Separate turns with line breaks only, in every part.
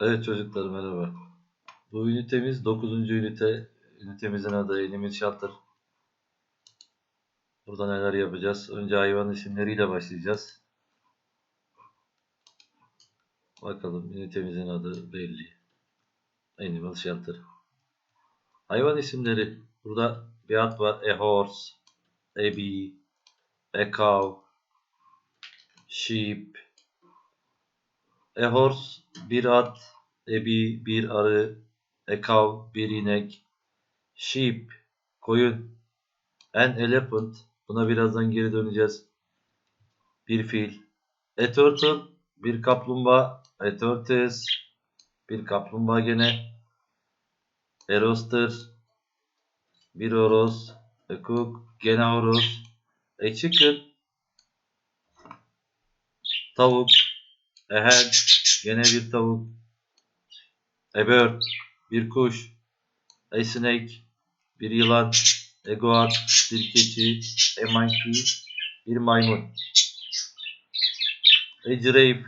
Evet çocuklar merhaba. Bu ünitemiz 9. ünite. Ünitemizin adı Animal Shelter. Burada neler yapacağız? Önce hayvan isimleriyle başlayacağız. Bakalım ünitemizin adı belli. Animal Shelter. Hayvan isimleri. Burada bir at var. A horse, a bee, a cow, sheep, A horse bir at, a bee bir arı, a cow bir inek, sheep koyun, an elephant buna birazdan geri döneceğiz. Bir fil, a turtle bir kaplumbağa, a tortoise bir kaplumbağa gene, a rooster bir horoz, a cook gene horoz, a chicken tavuk, A hen, gene bir tavuk. A bird, bir kuş. A snake, bir yılan. A goat, bir keçi. A monkey, bir maymun. A giraffe,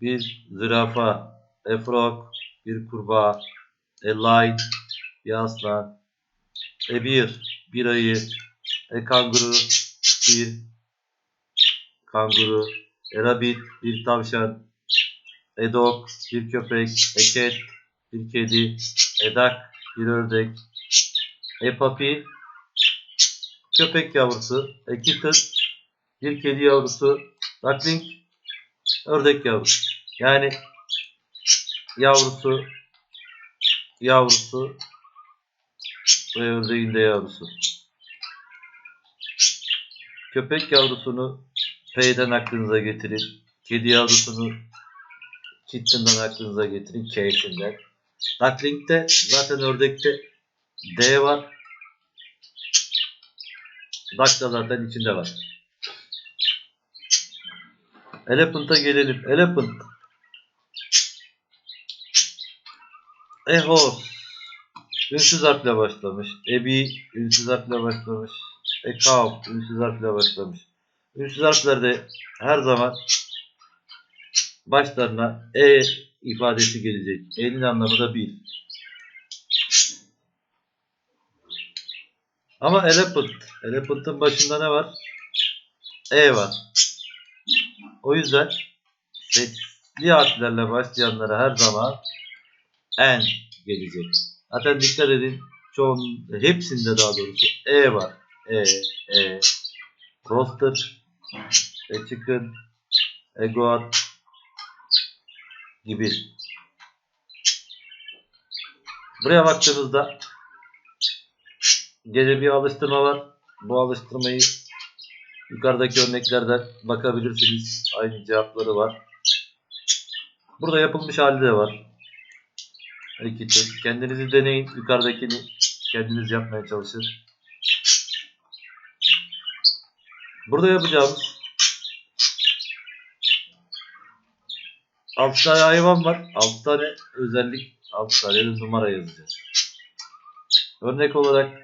bir zürafa. A frog, bir kurbağa. A lion, bir aslan. A bear, bir ayı. A kangaroo, bir kanguru. A rabbit, bir tavşan. A dog, bir köpek. Cat, bir kedi. Duck, bir ördek. Puppy, köpek yavrusu. Kitten, bir kedi yavrusu. Duckling, ördek yavrusu. Yani yavrusu, yavrusu ve ördeğin de yavrusu. Köpek yavrusunu P'den aklınıza getirin. Kedi yavrusunu Kitten'dan aklınıza getirin. K'sinden. Duckling'de zaten ördekte D var. Duck da zaten içinde var. Elephant'a gelelim. Elephant. Horse. Ünsüz harfle başlamış. Bee ünsüz harfle başlamış. Cow ünsüz harfle başlamış. Ünsüz harflerde her zaman başlarına E ifadesi gelecek. E'nin anlamı da bir. Ama elephant. Elephant'ın başında ne var? E var. O yüzden sesli harflerle başlayanlara her zaman N gelecek. Zaten dikkat edin. Çoğun, hepsinde daha doğrusu E var. E, E. Roster, chicken, a goat gibi. Buraya baktığımızda gene bir alıştırma var. Bu alıştırmayı yukarıdaki örneklerden bakabilirsiniz. Aynı cevapları var. Burada yapılmış hali de var. Tür. Kendinizi deneyin. Yukarıdakini kendiniz yapmaya çalışın. Burada yapacağımız 6 tane hayvan var. 6 tane özellik, 6 tane numara yazacağız. Örnek olarak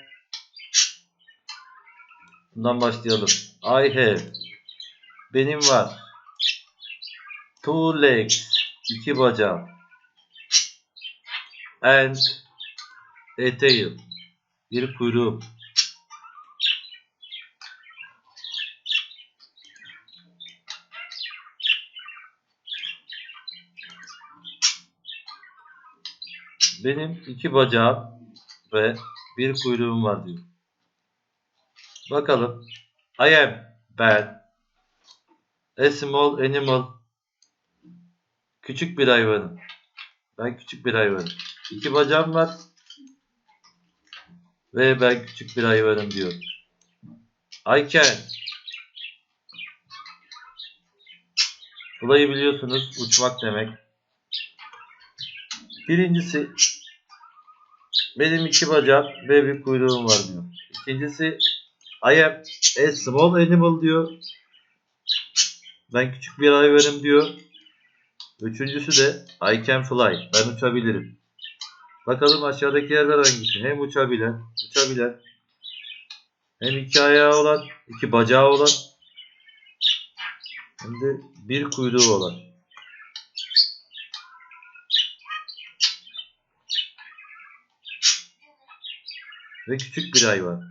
bundan başlayalım. I have benim var. Two legs iki bacağım. And a tail bir kuyruğum. Benim iki bacağım ve bir kuyruğum var diyor. Bakalım. I am ben. A small animal. Küçük bir hayvanım. Ben küçük bir hayvanım. İki bacağım var. Ve ben küçük bir hayvanım diyor. I can. Fly'ı biliyorsunuz uçmak demek. Birincisi benim iki bacağım ve bir kuyruğum var diyor. İkincisi I am a small animal diyor. Ben küçük bir hayvanım diyor. Üçüncüsü de I can fly. Ben uçabilirim. Bakalım aşağıdaki yerler hangisi? Hem uçabilen, uçabilen, hem iki ayağı olan, iki bacağı olan, hem de bir kuyruğu olan. Ve küçük bir hayvan.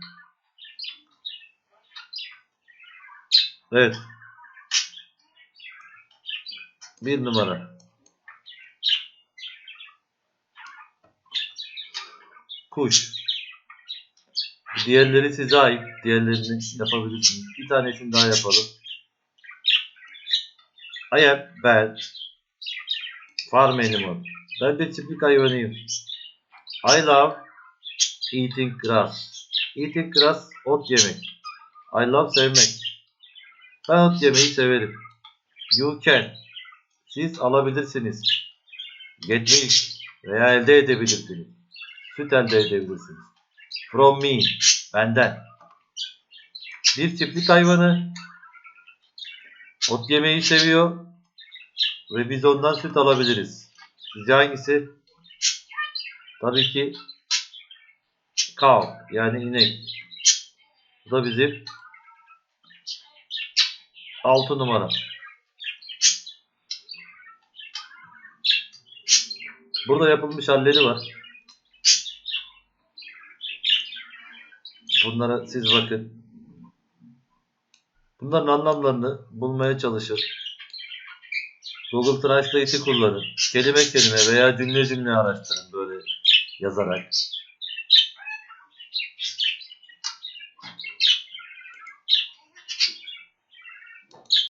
Evet. Bir numara. Kuş. Diğerleri size ait. Diğerlerini yapabilirsiniz. Bir tanesini daha yapalım. Am ben. Farm animal. Ben bir çiftlik hayvanıyım. I love eating grass. Eating grass, ot yemek. I love sevmek. Ben ot yemeyi severim. You can. Siz alabilirsiniz. Get milk veya elde edebilirsiniz. Süt elde edebilirsiniz. From me. Benden. Bir çiftlik hayvanı. Ot yemeyi seviyor. Ve biz ondan süt alabiliriz. Sizce hangisi? Tabii ki cow yani inek. Bu da bizim 6 numara. Burada yapılmış halleri var. Bunlara siz bakın. Bunların anlamlarını bulmaya çalışın. Google Translate'i kullanın. Kelime kelime veya cümle cümle araştırın böyle yazarak.